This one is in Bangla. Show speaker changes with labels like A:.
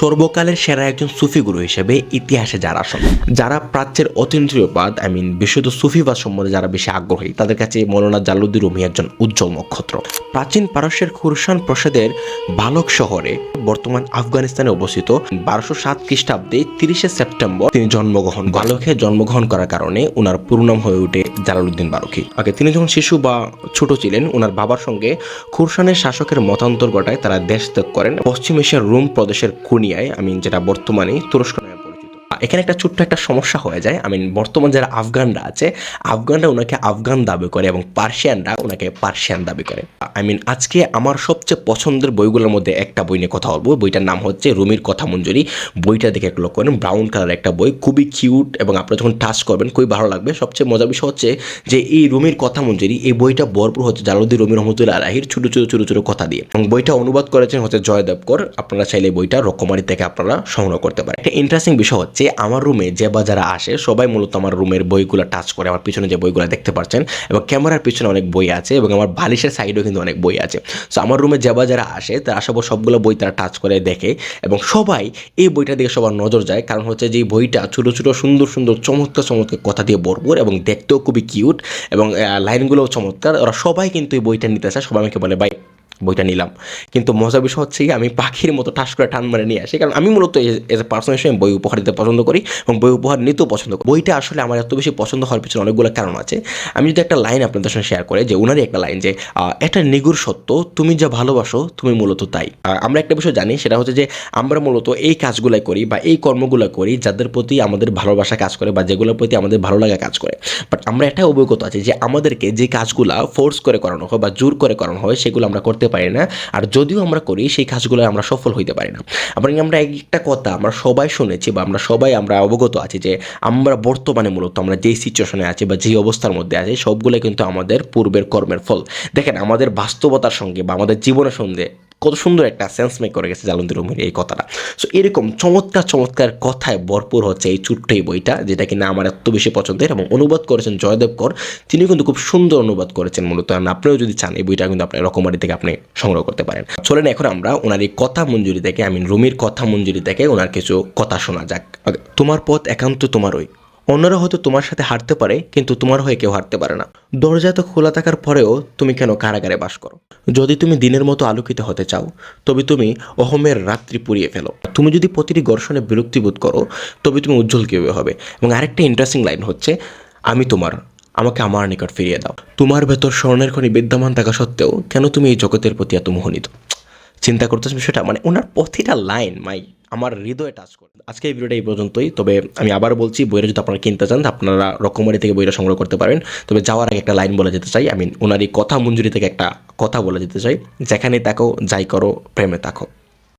A: সর্বকালের সেরা একজন সুফি গুরু হিসেবে ইতিহাসে যারা আসেন। যারা প্রাচ্যের অতীন্দ্রিয়বাদ আই মিন বিশুদ্ধ সুফিবাদ সম্বন্ধে যারা বেশি আগ্রহী, তাদের কাছে মৌলানা জালুদ্দিন রুমি একজন উজ্জ্বল নক্ষত্র। প্রাচীন পারস্যের খুরসান প্রসাদের বালক শহরে, বর্তমান আফগানিস্তানে অবস্থিত, বারোশো সাত খ্রিস্টাব্দে তিরিশে সেপ্টেম্বর তিনি জন্মগ্রহণ বালকে জন্মগ্রহণ করার কারণে ওনার পুরো নাম হয়ে ওঠে জালালুদ্দিন বারুকি আগে তিনি যখন শিশু বা ছোট ছিলেন ওনার বাবার সঙ্গে খুরসানের শাসকের মতান্তর ঘটায় তারা দেশ ত্যাগ করেন। পশ্চিম এশিয়ার রোম প্রদেশের কুনিয়ায় আমি যেটা বর্তমানে তুরস্ক নামে এখানে একটা ছোট্ট একটা সমস্যা হয়ে যায়। আই মিন বর্তমান যারা আফগানরা আছে, আফগানরা ওনাকে আফগান দাবি করে এবং পার্সিয়ানরা ওনাকে পার্সিয়ান দাবি করে। আই মিন আজকে আমার সবচেয়ে পছন্দের বইগুলোর মধ্যে একটা বই নিয়ে কথা বলব। বইটার নাম হচ্ছে রুমির কথা মঞ্জুরি। বইটা দেখে একটু লক্ষ্য করেন, ব্রাউন কালার একটা বই, খুবই কিউট এবং আপনারা যখন টাচ করবেন, খুবই ভালো লাগবে। সবচেয়ে মজার বিষয় হচ্ছে যে এই রুমির কথা মঞ্জুরি, এই বইটা ভরপুর হচ্ছে জালাউদ্দিন রুমি রহমতুল্লাহ আলাহির ছোটো ছোটো ছোটো ছোটো কথা দিয়ে। এবং বইটা অনুবাদ করেছেন হচ্ছে জয়দেবকর আপনারা চাইলে বইটা রকমারি থেকে আপনারা সংগ্রহ করতে পারেন। একটা ইন্টারেস্টিং বিষয় হচ্ছে আমার রুমে যে বা যারা আসে, সবাই মূলত আমার রুমের বইগুলো টাচ করে, আমার পিছনে যে বইগুলো দেখতে পাচ্ছেন এবং ক্যামেরার পিছনে অনেক বই আছে এবং আমার বালিশের সাইডেও কিন্তু অনেক বই আছে। সো আমার রুমে যে বা যারা আসে, তারা করি সবগুলো বই তারা টাচ করে দেখে এবং সবাই এই বইটা দিকে সবার নজর যায়। কারণ হচ্ছে যে বইটা ছোটো ছোটো, সুন্দর সুন্দর, চমৎকার চমৎকার কথা দিয়ে ভরপুর এবং দেখতেও খুবই কিউট এবং লাইনগুলোও চমৎকার। ওরা সবাই কিন্তু এই বইটা নিতে চায়। সবাই আমাকে বলে, ভাই বইটা নিলাম। কিন্তু মজার বিষয় হচ্ছে আমি পাখির মতো ঠাস করে টান মারে নিয়ে আসি। কারণ আমি মূলত এজ এ পার্সন হিসেবে বই উপহার দিতে পছন্দ করি এবং বই উপহার নিতেও পছন্দ করি। বইটা আসলে আমার এত বেশি পছন্দ হওয়ার পিছনে অনেকগুলো কারণ আছে। আমি যদি একটা লাইন আপনাদের সঙ্গে শেয়ার করে, যে ওনারই একটা লাইন যে এটা নিগুর সত্য, তুমি যা ভালোবাসো, তুমি মূলত তাই। আমরা একটা বিষয় জানি, সেটা হচ্ছে যে, আমরা মূলত এই কাজগুলাই করি বা এই কর্মগুলো করি যাদের প্রতি আমাদের ভালোবাসা কাজ করে বা যেগুলোর প্রতি আমাদের ভালো লাগা কাজ করে। বাট আমরা এটা অভিজ্ঞতা আছি যে, আমাদেরকে যে কাজগুলো ফোর্স করে করানো হয় বা জোর করে করানো হয়, সেগুলো আমরা করতে পারি না। আর যদিও আমরা করি, সেই কাজগুলো আমরা সফল হইতে পারি না। আবার আমরা একটা কথা আমরা সবাই শুনেছি বা আমরা সবাই আমরা অবগত আছি যে, আমরা বর্তমানে মূলত আমরা যেই সিচুয়েশনে আছি বা যেই অবস্থার মধ্যে আছি সবগুলো কিন্তু আমাদের পূর্বের কর্মের ফল। দেখেন, আমাদের বাস্তবতার সঙ্গে বা আমাদের জীবনের সঙ্গে কত সুন্দর একটা সেন্স মেক করে গেছে জালন্দি রুমির এই কথাটা। সো এরকম চমৎকার চমৎকার কথায় ভরপুর হচ্ছে এই ছোট্ট এই বইটা, যেটা কিনা আমার এত বেশি পছন্দের এবং অনুবাদ করেছেন জয়দেব কর তিনি কিন্তু খুব সুন্দর অনুবাদ করেছেন মূলত। আপনিও যদি চান, এই বইটা কিন্তু আপনি রকমারি থেকে আপনি সংগ্রহ করতে পারেন। চলেন এখন আমরা ওনার এই কথা মঞ্জুরি থেকে আই রুমির কথা মঞ্জুরি থেকে ওনার কিছু কথা শোনা যাক। তোমার পথ একান্ত তোমারই। অন্যরা হয়তো তোমার সাথে হারতে পারে, কিন্তু তোমার হয়ে কেউ হারতে পারে না। দরজা তো খোলা থাকার পরেও তুমি কেন কারাগারে বাস করো? যদি তুমি দিনের মতো আলোকিত হতে চাও, তবে তুমি অহমের রাত্রি পুড়িয়ে ফেলো। তুমি যদি প্রতিটি ঘর্ষণে বিরক্তিবোধ করো, তবে তুমি উজ্জ্বল কীভাবে হবে। এবং আরেকটা ইন্টারেস্টিং লাইন হচ্ছে, আমি তোমার, আমাকে আমার নিকট ফিরিয়ে দাও। তোমার ভেতর স্বর্ণের খনি বিদ্যমান থাকা সত্ত্বেও কেন তুমি এই জগতের প্রতি এত মোহনিত চিন্তা করতেছেন বিষয়টা? মানে ওনার প্রতিটা লাইন মাই আমার হৃদয়ে টাচ করে। আজকে এই ভিডিওটা এই পর্যন্তই। তবে আমি আবার বলছি বইটা যদি আপনারা কিনতে চান, আপনারা রকমারি থেকে বইটা সংগ্রহ করতে পারেন। তবে যাওয়ার আগে একটা লাইন বলে যেতে চাই। আমি মিন ওনারই কথা মঞ্জুরি থেকে একটা কথা বলে যেতে চাই। যেখানে তাকো যাই করো, প্রেমে তাকো